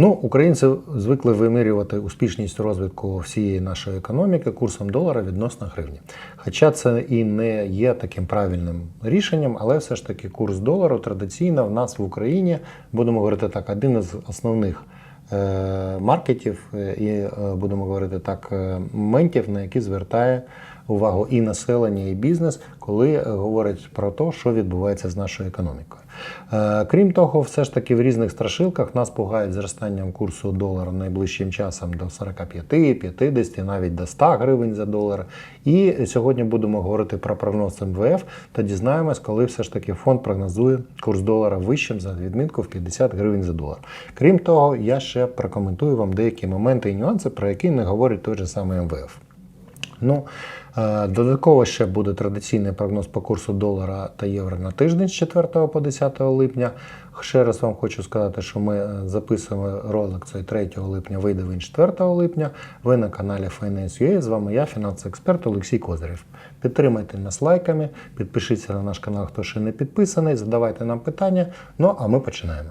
Ну, українці звикли вимірювати успішність розвитку всієї нашої економіки курсом долара відносно гривні. Хоча це і не є таким правильним рішенням, але все ж таки курс долару традиційно в нас в Україні, будемо говорити так, один із основних е, маркетів е, і е, будемо говорити так, моментів, на які звертає увагу і населення, і бізнес, коли говорять про те, що відбувається з нашою економікою. Е, Крім того, все ж таки в різних страшилках нас пугають зростанням курсу долара найближчим часом до 45, 50, навіть до 100 гривень за долар. І сьогодні будемо говорити про прогноз МВФ та дізнаємось, коли все ж таки фонд прогнозує курс долара вищим за відмітку в 50 гривень за долар. Крім того, я ще прокоментую вам деякі моменти і нюанси, про які не говорить той же самий МВФ. Ну, е, додатково ще буде традиційний прогноз по курсу долара та євро на тиждень з 4 по 10 липня. Ще раз вам хочу сказати, що ми е, записуємо ролик цей 3 липня, вийде він 4 липня. Ви на каналі Finance.ua. З вами я, фінансовий експерт Олексій Козирєв. Підтримайте нас лайками, підпишіться на наш канал, хто ще не підписаний, задавайте нам питання. Ну а ми починаємо.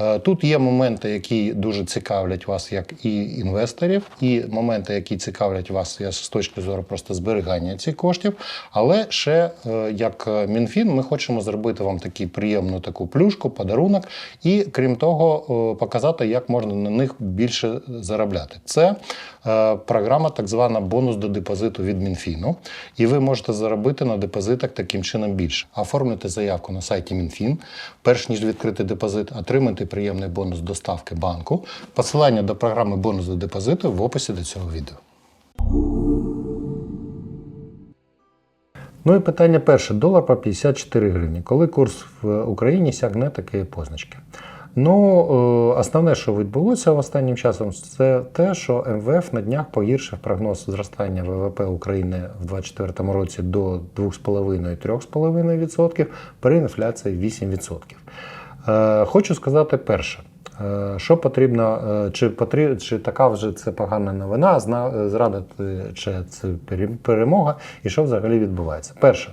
Е, Тут є моменти, які дуже цікавлять вас як і інвесторів, і моменти, які цікавлять вас з точки зору просто зберігання цих коштів. Але ще е, як е, МінФін, ми хочемо зробити вам таку приємну таку плюшку, подарунок, і крім того, показати, як можна на них більше заробляти. Це програма, так звана бонус до депозиту від Мінфіну. І ви можете заробити на депозитах таким чином більше. Оформити заявку на сайті Мінфін, перш ніж відкрити депозит, отримати приємний бонус доставки банку. Посилання до програми бонус до депозиту в описі до цього відео. Ну і питання перше: долар по 54 гривні. Коли курс в Україні сягне такої позначки? Ну, е, основне, що відбулося останнім часом, це те, що МВФ на днях погіршив прогноз зростання ВВП України в 2024 році до 2,5-3,5% при інфляції 8%. Е, Хочу сказати перше. Е, Що потрібно, е, чи потрібно, чи така вже це погана новина, зна- зрадити, чи це перемога, і що взагалі відбувається? Перше,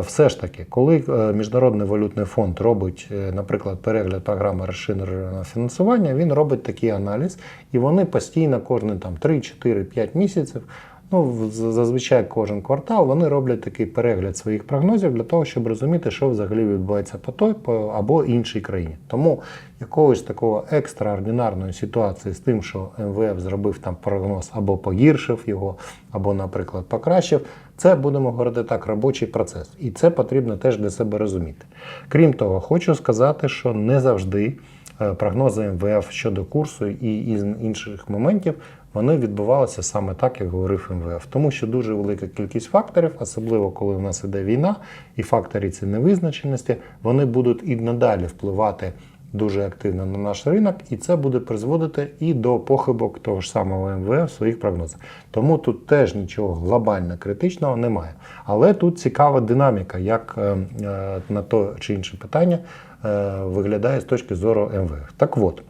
все ж таки, коли Міжнародний валютний фонд робить, наприклад, перегляд програми розширеного фінансування, він робить такий аналіз, і вони постійно кожні там 3, 4, 5 місяців. Ну, зазвичай кожен квартал вони роблять такий перегляд своїх прогнозів для того, щоб розуміти, що взагалі відбувається по той або іншій країні. Тому якогось такого екстраординарної ситуації з тим, що МВФ зробив там прогноз або погіршив його, або, наприклад, покращив, це будемо говорити так, робочий процес. І це потрібно теж для себе розуміти. Крім того, хочу сказати, що не завжди е, прогнози МВФ щодо курсу і інших моментів вони відбувалися саме так, як говорив МВФ. Тому що дуже велика кількість факторів, особливо коли в нас іде війна, і фактори ці невизначеності, вони будуть і надалі впливати дуже активно на наш ринок, і це буде призводити і до похибок того ж самого МВФ в своїх прогнозах. Тому тут теж нічого глобально критичного немає. Але тут цікава динаміка, як е, е, на то чи інше питання е, виглядає з точки зору МВФ. Так от.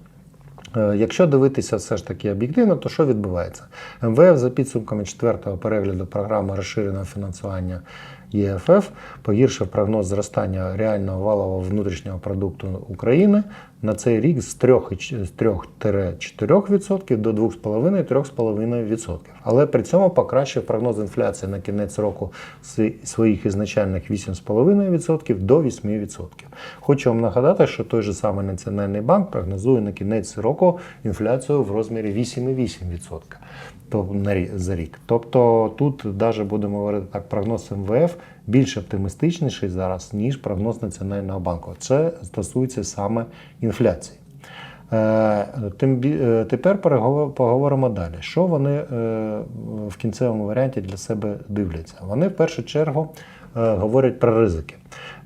Е, Якщо дивитися все ж таки об'єктивно, то що відбувається? МВФ за підсумками четвертого перегляду програми розширеного фінансування ЄФФ погіршив прогноз зростання реального валового внутрішнього продукту України на цей рік з 3,4% з 3-4% до 2,5-3,5%. Але при цьому покращив прогноз інфляції на кінець року з своїх ізначальних 8,5% до 8%. Хочу вам нагадати, що той же самий Національний банк прогнозує на кінець року інфляцію в розмірі 8,8% то- на рі- за рік. Тобто тут, навіть будемо говорити так, прогноз МВФ більш оптимістичніший зараз, ніж прогноз Національного банку. Це стосується саме інфляції. Е, Тим е, тепер поговоримо далі. Що вони е, в кінцевому варіанті для себе дивляться? Вони в першу чергу говорять про ризики.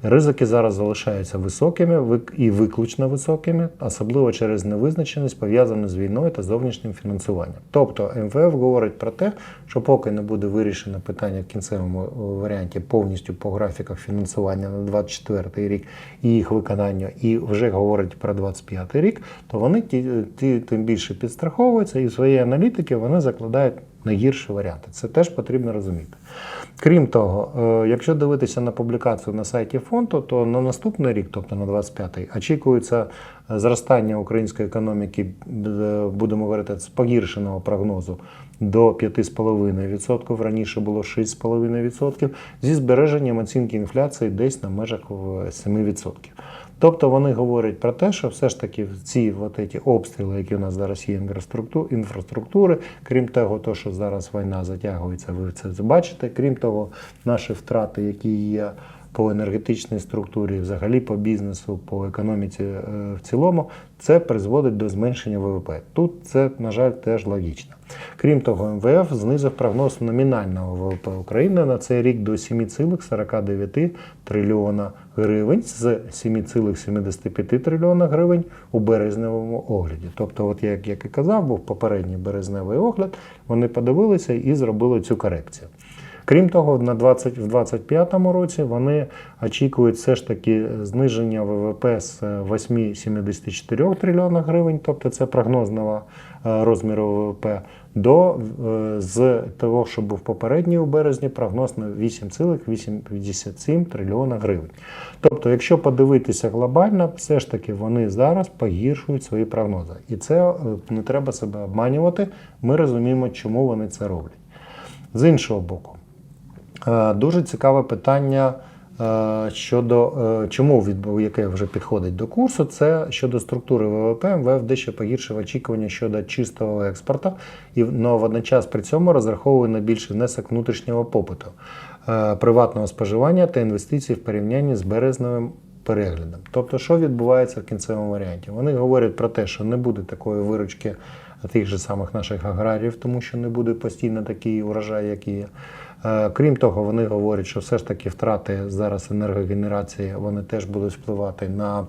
Ризики зараз залишаються високими і виключно високими, особливо через невизначеність, пов'язану з війною та зовнішнім фінансуванням. Тобто МВФ говорить про те, що поки не буде вирішено питання в кінцевому е, варіанті повністю по графіках фінансування на 24 рік і їх виконання, і вже говорить про 25 рік, то вони ті, ті тим більше підстраховуються і в своїй аналітики вони закладають найгірші варіанти. Це теж потрібно розуміти. Крім того, е, якщо дивитися на публікацію на сайті фонду, то на наступний рік, тобто на 25-й, очікується е, зростання української економіки, е, будемо говорити, з погіршеного прогнозу до 5,5%, раніше було 6,5%, зі збереженням оцінки інфляції десь на межах 7%. Тобто вони говорять про те, що все ж таки ці от ці обстріли, які у нас зараз є інфраструктури, крім того, то, що зараз війна затягується, ви це бачите. Крім того, наші втрати, які є по енергетичній структурі, взагалі по бізнесу, по економіці е, в цілому, це призводить до зменшення ВВП. Тут це, на жаль, теж логічно. Крім того, МВФ знизив прогноз номінального ВВП України на цей рік до 7,49 трильйона гривень з 7,75 трильйона гривень у березневому огляді. Тобто, от як, як і казав, був попередній березневий огляд, вони подивилися і зробили цю корекцію. Крім того, на 20, в 2025 році вони очікують все ж таки зниження ВВП з 8,74 трильйона гривень, тобто це прогнозного е, розміру ВВП, до е, з того, що був попередній у березні, прогноз на 8,87 трильйона гривень. Тобто, якщо подивитися глобально, все ж таки вони зараз погіршують свої прогнози. І це е, не треба себе обманювати. Ми розуміємо, чому вони це роблять. З іншого боку, Е, Дуже цікаве питання е, щодо е, чому яке вже підходить до курсу. Це щодо структури ВВП. МВФ дещо погіршив очікування щодо чистого експорту, і но водночас при цьому розраховує на більший внесок внутрішнього попиту, е, приватного споживання та інвестицій в порівнянні з березневим переглядом. Тобто, що відбувається в кінцевому варіанті? Вони говорять про те, що не буде такої виручки тих же самих наших аграріїв, тому що не буде постійно такий урожай, який є. Е, Крім того, вони говорять, що все ж таки втрати зараз енергогенерації вони теж будуть впливати на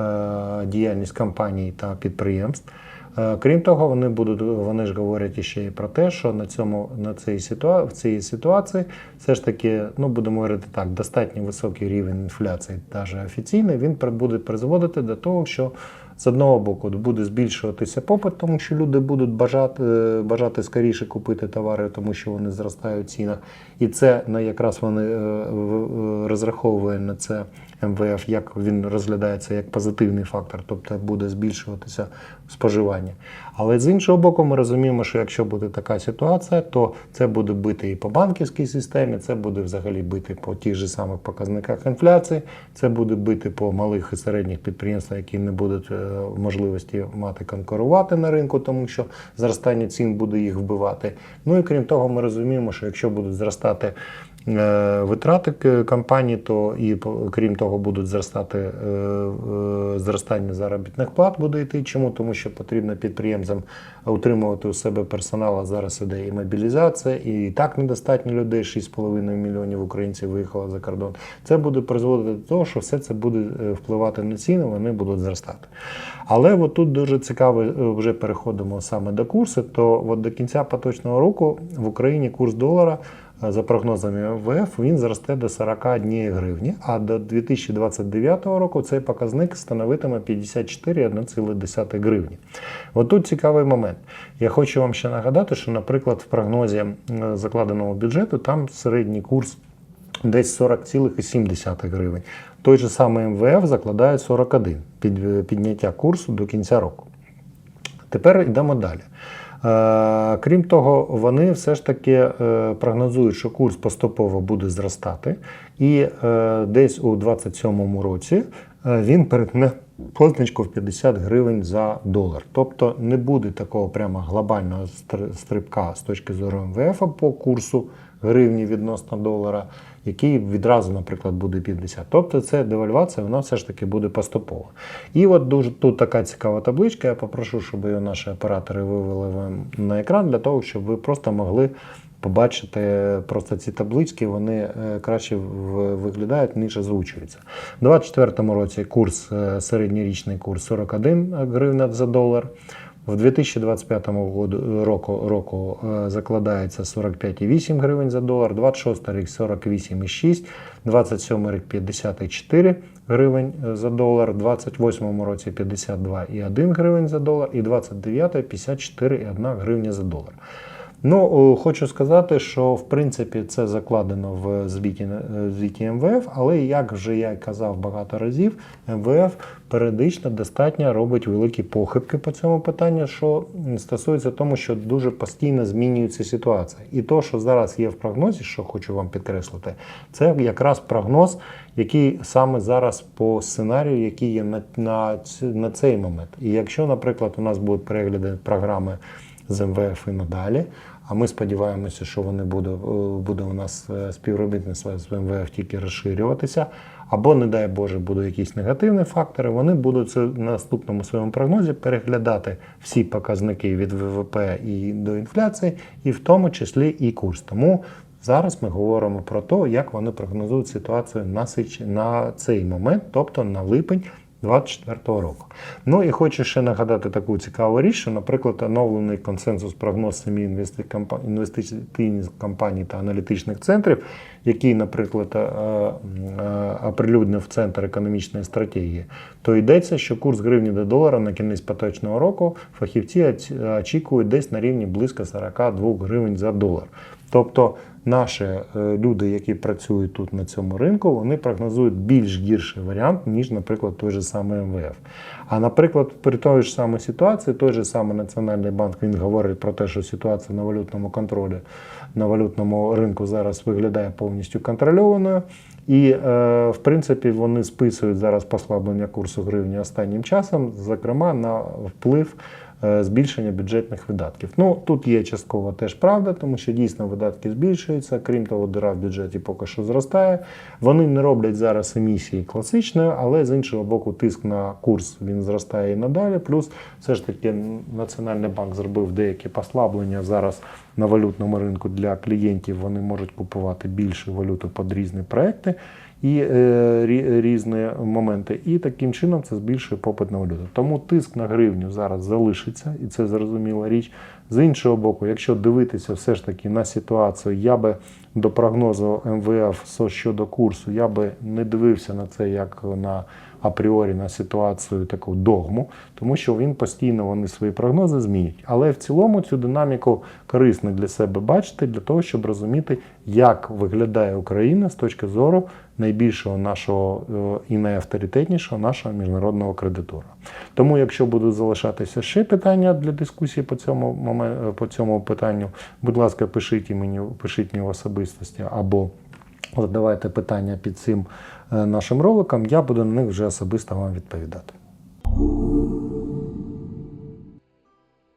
е, діяльність компаній та підприємств. Е, Крім того, вони будуть вони ж говорять іще і про те, що на цьому на цій ситуа, в цій ситуації все ж таки, ну будемо говорити так, достатньо високий рівень інфляції, навіть офіційний, він буде призводити до того, що з одного боку буде збільшуватися попит, тому що люди будуть бажати, е, бажати скоріше купити товари, тому що вони зростають в цінах. І це на якраз вони е, розраховує на це МВФ, як він розглядається як позитивний фактор, тобто буде збільшуватися споживання. Але з іншого боку, ми розуміємо, що якщо буде така ситуація, то це буде бити і по банківській системі, це буде взагалі бити по тих же самих показниках інфляції, це буде бити по малих і середніх підприємствах, які не будуть е, можливості мати конкурувати на ринку, тому що зростання цін буде їх вбивати. Ну і крім того, ми розуміємо, що якщо будуть зростати витрати к- компаній, то і крім того будуть зростати е, е, зростання заробітних плат буде йти. Чому? Тому що потрібно підприємцям утримувати у себе персонал, а зараз іде і мобілізація, і так недостатньо людей, 6,5 мільйонів українців виїхало за кордон. Це буде призводити до того, що все це буде е, впливати на ціни, вони будуть зростати. Але от тут дуже цікаво, е, вже переходимо саме до курсу, то от до кінця поточного року в Україні курс долара е, за прогнозами МВФ, він зросте до 41 гривні, а до 2029 року цей показник становитиме 54,1 гривні. От тут цікавий момент. Я хочу вам ще нагадати, що, наприклад, в прогнозі е, закладеного бюджету там середній курс десь 40,7 гривень. Той же самий МВФ закладає 41 під підняття курсу до кінця року. Тепер йдемо далі. Е, Крім того, вони все ж таки е, прогнозують, що курс поступово буде зростати, і е, десь у 2027 році він перетне позначку в 50 гривень за долар. Тобто не буде такого прямо глобального стр- стрибка з точки зору МВФ по курсу гривні відносно долара, який відразу, наприклад, буде 50. Тобто це девальвація, вона все ж таки буде поступова. І от дуже тут така цікава табличка. Я попрошу, щоб її наші оператори вивели вам на екран для того, щоб ви просто могли побачити просто ці таблички, вони е, краще виглядають, ніж озвучуються. У 2024 році курс, е, середньорічний курс 41 гривня за долар. В 2025 году- року, року е, закладається 45,8 гривень за долар, 26 рік 48,6, 27 рік 54 гривень е, за долар, 28 році 52,1 гривень за долар і 29 54,1 гривня за долар. Ну, хочу сказати, що в принципі це закладено в звіті, е, звіті МВФ, але як вже я казав багато разів, МВФ періодично достатньо робить великі похибки по цьому питанню, що стосується тому, що дуже постійно змінюється ситуація. І то, що зараз є в прогнозі, що хочу вам підкреслити, це якраз прогноз, який саме зараз по сценарію, який є на, на, на цей момент. І якщо, наприклад, у нас будуть перегляди програми з МВФ і надалі. А ми сподіваємося, що вони буде, е, буде у нас е, співробітництво з МВФ тільки розширюватися. Або, не дай Боже, будуть якісь негативні фактори. Вони будуть це в наступному своєму прогнозі переглядати всі показники від ВВП і до інфляції, і в тому числі і курс. Тому зараз ми говоримо про те, як вони прогнозують ситуацію на цей момент, тобто на липень 2024 року. Ну і хочу ще нагадати таку цікаву річ, що, наприклад, оновлений консенсус прогноз самі інвестиційних компаній та аналітичних центрів, який, наприклад, е, е, оприлюднив центр економічної стратегії, то йдеться, що курс гривні до долара на кінець поточного року фахівці очікують десь на рівні близько 42 гривень за долар. Тобто наші е, люди, які працюють тут на цьому ринку, вони прогнозують більш гірший варіант, ніж, наприклад, той же самий МВФ. А наприклад, при той ж самій ситуації, той же самий Національний банк він говорить про те, що ситуація на валютному контролі на валютному ринку зараз виглядає повністю контрольованою. І, е, в принципі, вони списують зараз послаблення курсу гривні останнім часом, зокрема на вплив збільшення бюджетних видатків. Ну тут є частково теж правда, тому що дійсно видатки збільшуються. Крім того, дира в бюджеті поки що зростає. Вони не роблять зараз емісії класичної, але з іншого боку, тиск на курс він зростає і надалі. Плюс все ж таки Національний банк зробив деякі послаблення зараз на валютному ринку для клієнтів. Вони можуть купувати більше валюту під різні проекти і е, рі- різні моменти. І таким чином це збільшує попит на валюту. Тому тиск на гривню зараз залишиться, і це зрозуміла річ. З іншого боку, якщо дивитися все ж таки на ситуацію, я би до прогнозу МВФ щодо курсу, я би не дивився на це як на апріорі на ситуацію таку догму, тому що він постійно вони свої прогнози змінюють. Але в цілому цю динаміку корисно для себе бачити, для того, щоб розуміти, як виглядає Україна з точки зору найбільшого нашого е, і найавторитетнішого нашого міжнародного кредитора. Тому, якщо будуть залишатися ще питання для дискусії по цьому по цьому питанню, будь ласка, пишіть мені, пишіть мені в особистості або задавайте питання під цим е, нашим роликом, я буду на них вже особисто вам відповідати.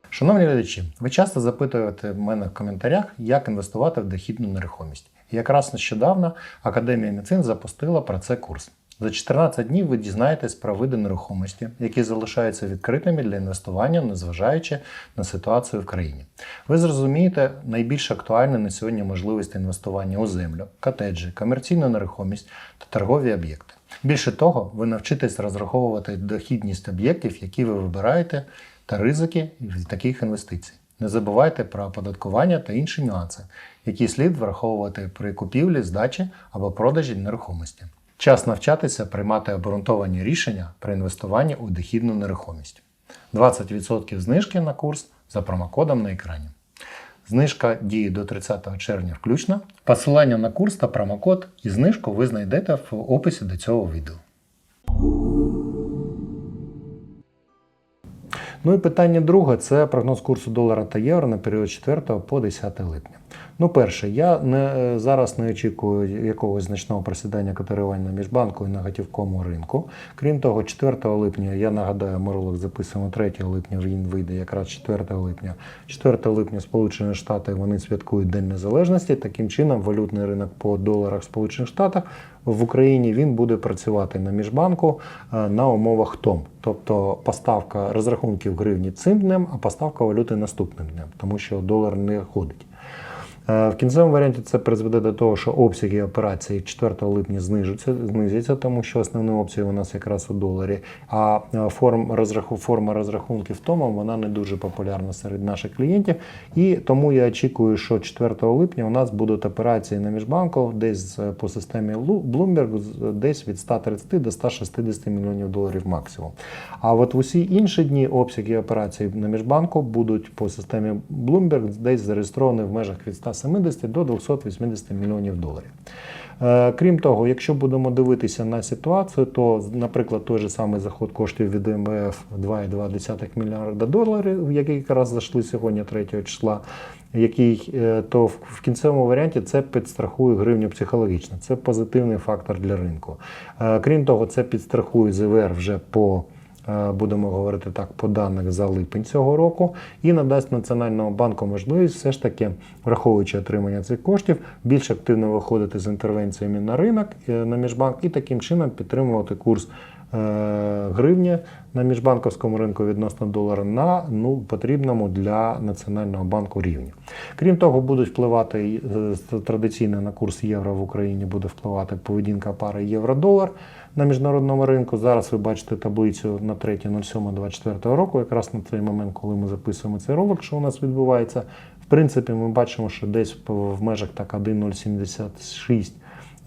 Шановні глядачі, ви часто запитуєте в мене в коментарях, як інвестувати в дохідну нерухомість. І якраз нещодавно Академія Міцин запустила про це курс. За 14 днів ви дізнаєтесь про види нерухомості, які залишаються відкритими для інвестування, незважаючи на ситуацію в країні. Ви зрозумієте найбільш актуальні на сьогодні можливості інвестування у землю, котеджі, комерційну нерухомість та торгові об'єкти. Більше того, ви навчитесь розраховувати дохідність об'єктів, які ви вибираєте, та ризики таких інвестицій. Не забувайте про оподаткування та інші нюанси, які слід враховувати при купівлі, здачі або продажі нерухомості. Час навчатися приймати обґрунтовані рішення при інвестуванні у дохідну нерухомість. 20% знижки на курс за промокодом на екрані. Знижка діє до 30 червня включно. Посилання на курс та промокод і знижку ви знайдете в описі до цього відео. Ну і питання друге це прогноз курсу долара та євро на період 4 по 10 липня. Ну, перше, я не, е, зараз не очікую якогось значного просідання котирувань на міжбанку і на готівковому ринку. Крім того, 4 липня, я нагадаю, ми ролик записуємо 3 липня, він вийде якраз 4 липня. 4 липня Сполучені Штати вони святкують День Незалежності. Таким чином, валютний ринок по доларах в Сполучених Штатах в Україні він буде працювати на міжбанку е, на умовах ТОМ. Тобто поставка розрахунків гривні цим днем, а поставка валюти наступним днем, тому що долар не ходить. Е, В кінцевому варіанті це призведе до того, що обсяги операцій 4 липня знижаться, знизяться, тому що основний обсяг у нас якраз у доларі. А е, форм розраху, форма розрахунків тому вона не дуже популярна серед наших клієнтів. І тому я очікую, що 4 липня у нас будуть операції на міжбанку десь е, по системі Bloomberg десь від 130 до 160 мільйонів доларів максимум. А от в усі інші дні обсяги операцій на міжбанку будуть по системі Bloomberg десь зареєстровані в межах від 170 до 280 мільйонів доларів. Е, Крім того, якщо будемо дивитися на ситуацію, то, наприклад, той же самий заход коштів від МВФ 2,2 мільярда доларів, які якраз зайшли сьогодні 3 числа, який е, то в кінцевому варіанті це підстрахує гривню психологічно. Це позитивний фактор для ринку. Е, Крім того, це підстрахує ЗВР вже по будемо говорити так, по даних за липень цього року, і надасть Національному банку можливість все ж таки, враховуючи отримання цих коштів, більш активно виходити з інтервенціями на ринок, е, на міжбанк, і таким чином підтримувати курс е, гривні на міжбанковському ринку відносно долара на ну, потрібному для Національного банку рівні. Крім того, будуть впливати е, традиційно на курс євро в Україні буде впливати поведінка пари євро-долар на міжнародному ринку. Зараз ви бачите таблицю на 3.07.24 року, якраз на той момент, коли ми записуємо цей ролик, що у нас відбувається. В принципі, ми бачимо, що десь в межах так 1,076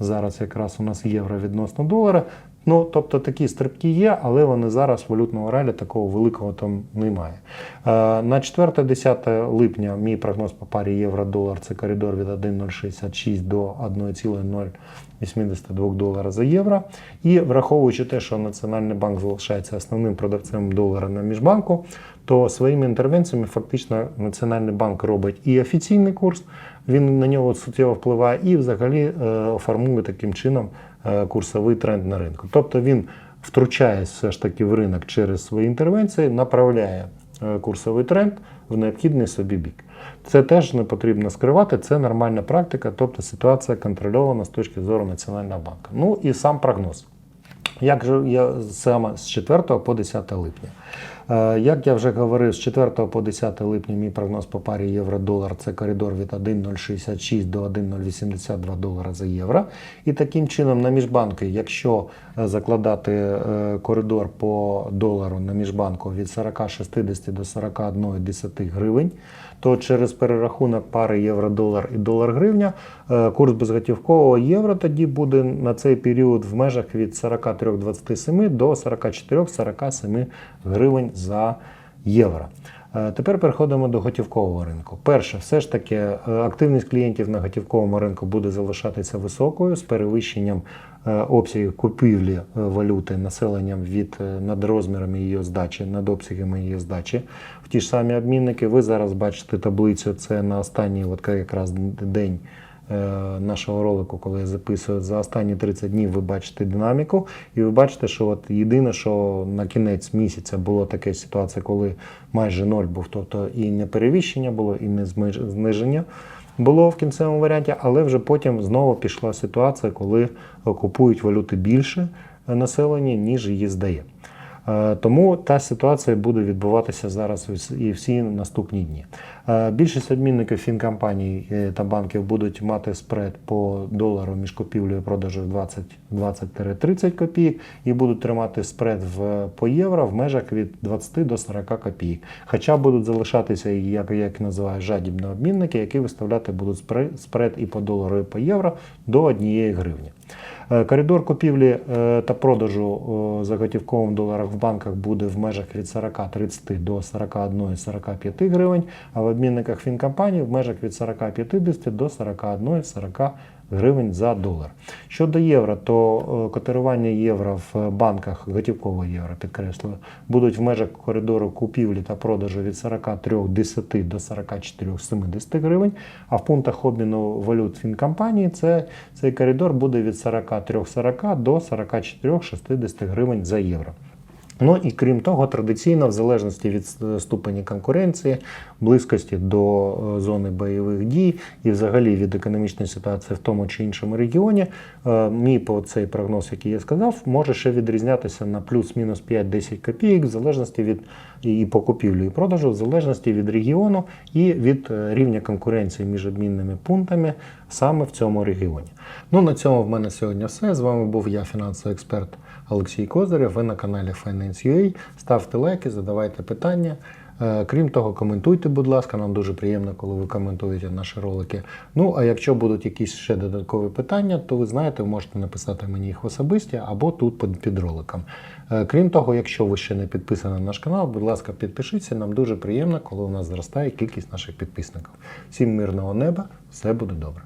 зараз якраз у нас євро відносно долара. Ну, тобто такі стрибки є, але вони зараз в валютному ралі такого великого там немає. Е, на 4-10 липня мій прогноз по парі євро-долар це коридор від 1,066 до 1,082 долара за євро. І враховуючи те, що Національний банк залишається основним продавцем долара на міжбанку, то своїми інтервенціями фактично Національний банк робить і офіційний курс, він на нього суттєво впливає, і взагалі е, формує таким чином курсовий тренд на ринку. Тобто він втручає все ж таки в ринок через свої інтервенції, направляє е, курсовий тренд в необхідний собі бік. Це теж не потрібно скривати, це нормальна практика, тобто ситуація контрольована з точки зору Національного банку. Ну і сам прогноз. Як же я саме з 4 по 10 липня? Е, Як я вже говорив, з 4 по 10 липня мій прогноз по парі євро-долар це коридор від 1,066 до 1,082 долара за євро. І таким чином на міжбанки, якщо е, закладати е, коридор по долару на міжбанку від 40,60 до 41,10 гривень, то через перерахунок пари євро-долар і долар-гривня курс безготівкового євро тоді буде на цей період в межах від 43,27 до 44,47 гривень за євро. Е, Тепер переходимо до готівкового ринку. Перше, все ж таки, е, активність клієнтів на готівковому ринку буде залишатися високою з перевищенням е, обсягів купівлі валюти населенням від над розмірами її здачі, над обсягами її здачі в ті ж самі обмінники. Ви зараз бачите таблицю. Це на останній от якраз день нашого ролику, коли я записую за останні 30 днів, ви бачите динаміку, і ви бачите, що от єдине, що на кінець місяця було таке ситуація, коли майже ноль був, тобто і не перевіщення було, і не зниження. Було в кінцевому варіанті, але вже потім знову пішла ситуація, коли е, купують валюти більше е, населення, ніж її здає. Е, Тому та ситуація буде відбуватися зараз і всі наступні дні. Більшість обмінників фінкомпаній е, та банків будуть мати спред по долару між купівлею і продажем 20 20-30 копійок і будуть тримати спред в, по євро в межах від 20 до 40 копійок. Хоча будуть залишатися, як, як називають, жадібні обмінники, які виставляти будуть спред і по долару, і по євро до 1 гривні. Е, Коридор купівлі е, та продажу за готівковим доларах в банках буде в межах від 40-30 до 41-45 гривень, а в обмінниках фінкомпаній в межах від 40-50 до 41-40 гривень за долар. Щодо євро, то е, котирування євро в банках, готівкового євро, підкреслюю, будуть в межах коридору купівлі та продажу від 43,10 до 44,70 гривень, а в пунктах обміну валют фінкомпанії це, цей коридор буде від 43,40 до 44,60 гривень за євро. Ну і крім того, традиційно, в залежності від е, ступені конкуренції, близькості до е, зони бойових дій і взагалі від економічної ситуації в тому чи іншому регіоні, е, мій по цей прогноз, який я сказав, може ще відрізнятися на плюс-мінус 5-10 копійок, в залежності від і по купівлі і продажу, в залежності від регіону і від рівня конкуренції між обмінними пунктами саме в цьому регіоні. Ну на цьому в мене сьогодні все. З вами був я, фінансовий експерт Олексій Козирєв. Ви на каналі Finance.ua. Ставте лайки, задавайте питання. Е, Крім того, коментуйте, будь ласка, нам дуже приємно, коли ви коментуєте наші ролики. Ну, а якщо будуть якісь ще додаткові питання, то ви знаєте, ви можете написати мені їх в особисті або тут під, роликом. Е, Крім того, якщо ви ще не підписані на наш канал, будь ласка, підпишіться. Нам дуже приємно, коли у нас зростає кількість наших підписників. Всім мирного неба, все буде добре.